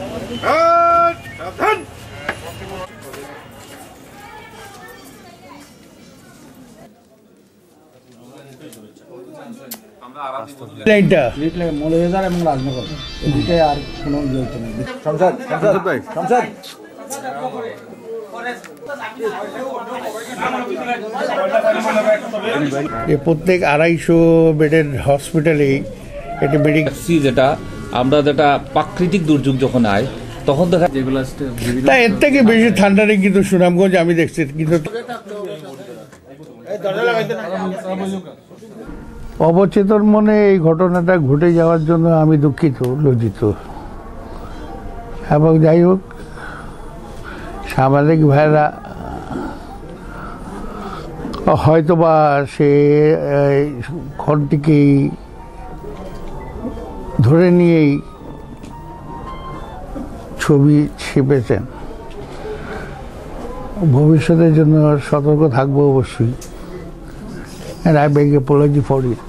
সাবধান লাইনটা মৌলভীবাজার এবং রাজনগর এদিকে আর কোনো হচ্ছে না সংসদ সংসদ ভাই সংসদ প্রত্যেক আড়াইশো বেডের হসপিটালেই একটা মেডিকেল যেটা আমরা যেটা প্রাকৃতিক দুর্যোগ যখন আয়, তখন দেখা তা এর থেকে বেশি ঠান্ডারে কিন্তু সুনামগঞ্জ, আমি দেখছি, কিন্তু অবচেতন মনে এই ঘটনাটা ঘটে যাওয়ার জন্য আমি দুঃখিত, লজ্জিত। এবং যাই হোক, সামাজিক ভাইরা হয়তোবা সে ঘরটিকেই ধরে নিয়েই ছবি ছেপেছেন ভবিষ্যতের জন্য সতর্ক থাকব অবশ্যই রায় ব্যাংকে পোলজি ফর ইট.